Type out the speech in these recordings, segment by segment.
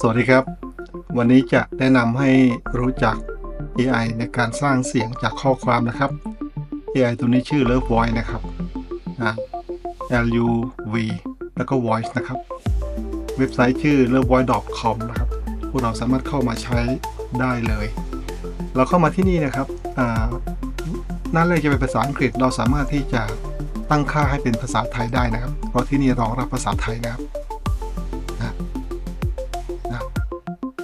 สวัสดีครับ วันนี้จะแนะนำให้รู้จัก AI ในการสร้างเสียงจากข้อความนะครับ AI ตัวนี้ชื่อ Love Voice นะครับอ่า L U V แล้วก็ Voice นะครับ เว็บไซต์ชื่อ lovevoice.com นะครับ พวกเราสามารถเข้ามาใช้ได้เลย เราเข้ามาที่นี่นะครับอ่าหน้าแรกจะเป็นภาษาอังกฤษ เราสามารถที่จะตั้งค่าให้เป็นภาษาไทยได้นะครับ เพราะที่นี่รองรับภาษาไทยนะครับ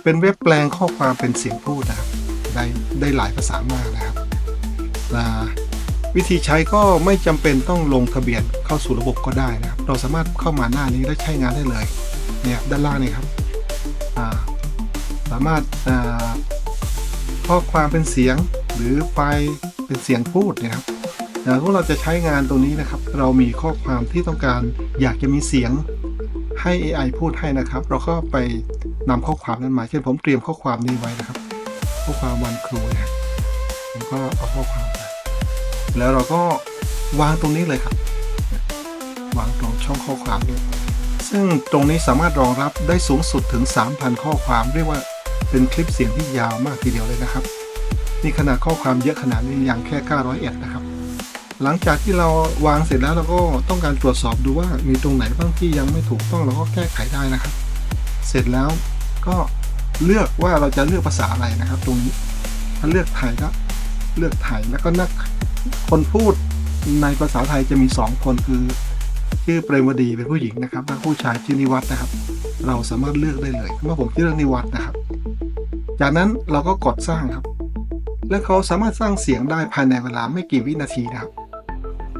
เป็นเว็บแปลงข้อความเป็นเสียงพูดนะครับได้ได้หลายภาษามากนะครับวิธีใช้ก็ไม่จำเป็นต้องลงทะเบียนเข้าสู่ระบบก็ได้นะครับ เราสามารถเข้ามาหน้านี้และใช้งานได้เลยเนี่ยด้านล่างนี่ครับาสามารถาข้อความเป็นเสียงหรือไฟล์เป็นเสียงพูดเนะครับอ่าพวกเราจะใช้งานตรงนี้นะครับ เรามีข้อความที่ต้องการอยากจะมีเสียงให้ AI พูดให้นะครับ เราก็ไป นำข้อความนั้นมา เช่นผมเตรียมข้อความนี้ไว้นะครับ ข้อความวันครูนะผมก็เอาข้อความไปแล้วเราก็วางตรงนี้เลยครับ วางตรงช่องข้อความนี้ซึ่งตรงนี้สามารถรองรับได้สูงสุดถึง 3,000 ข้อความเรียกว่าเป็นคลิปเสียงที่ยาวมากทีเดียวเลยนะครับ นี่ขนาดข้อความเยอะขนาดนี้ยังแค่ 901นะครับ หลังจากที่เราวางเสร็จแล้วเราก็ต้องการตรวจสอบดูว่ามีตรงไหนบ้างที่ยังไม่ถูกต้องเราก็แก้ไขได้นะครับ เสร็จแล้วก็เลือกว่าเราจะเลือกภาษาอะไรนะครับ ตรงนี้ถ้าเลือกไทยก็เลือกไทยแล้วก็นักคนพูดในภาษาไทยจะมีสองคนคือ ชื่อเปรมวดีเป็นผู้หญิงนะครับและผู้ชายชื่อนิวัฒนะครับ เราสามารถเลือกได้เลยเมื่อผมเลือกนิวัฒน์นะครับ จากนั้นเราก็กดสร้างครับ และเขาสามารถสร้างเสียงได้ภายในเวลาไม่กี่วินาทีนะครับ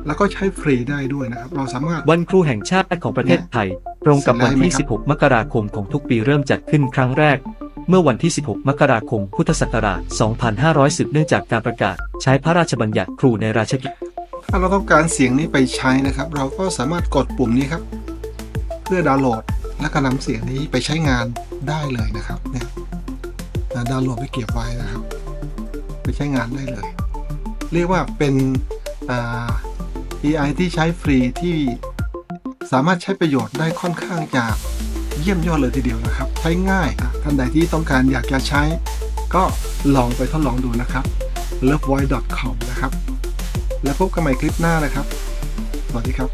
แล้วก็ใช้ฟรีได้ด้วยนะครับ เราสามารถวันครูแห่งชาติของประเทศไทย ตรงกับวันที่ 16 มกราคมของทุกปีเริ่มจัดขึ้นครั้งแรก เมื่อวันที่ 16 มกราคม พุทธศักราช 2510 เนื่องจากการประกาศ ใช้พระราชบัญญัติครูในราชกิจ ถ้าเราต้องการเสียงนี้ไปใช้นะครับ เราก็สามารถกดปุ่มนี้ครับ เพื่อดาวน์โหลดและก็นำเสียงนี้ไปใช้งานได้เลยนะครับเนี่ยอ่าดาวน์โหลดไปเก็บไว้นะครับ ไปใช้งานได้เลย เรียกว่าเป็นอ่า AI ที่ใช้ฟรีที่ สามารถใช้ประโยชน์ได้ค่อนข้างจะเยี่ยมยอดเลยทีเดียวนะครับ ใช้ง่ายท่านใดที่ต้องการอยากจะใช้ ก็ลองไปทดลองดูนะครับ lovevoice.com นะครับ แล้วพบกันใหม่คลิปหน้านะครับ สวัสดีครับ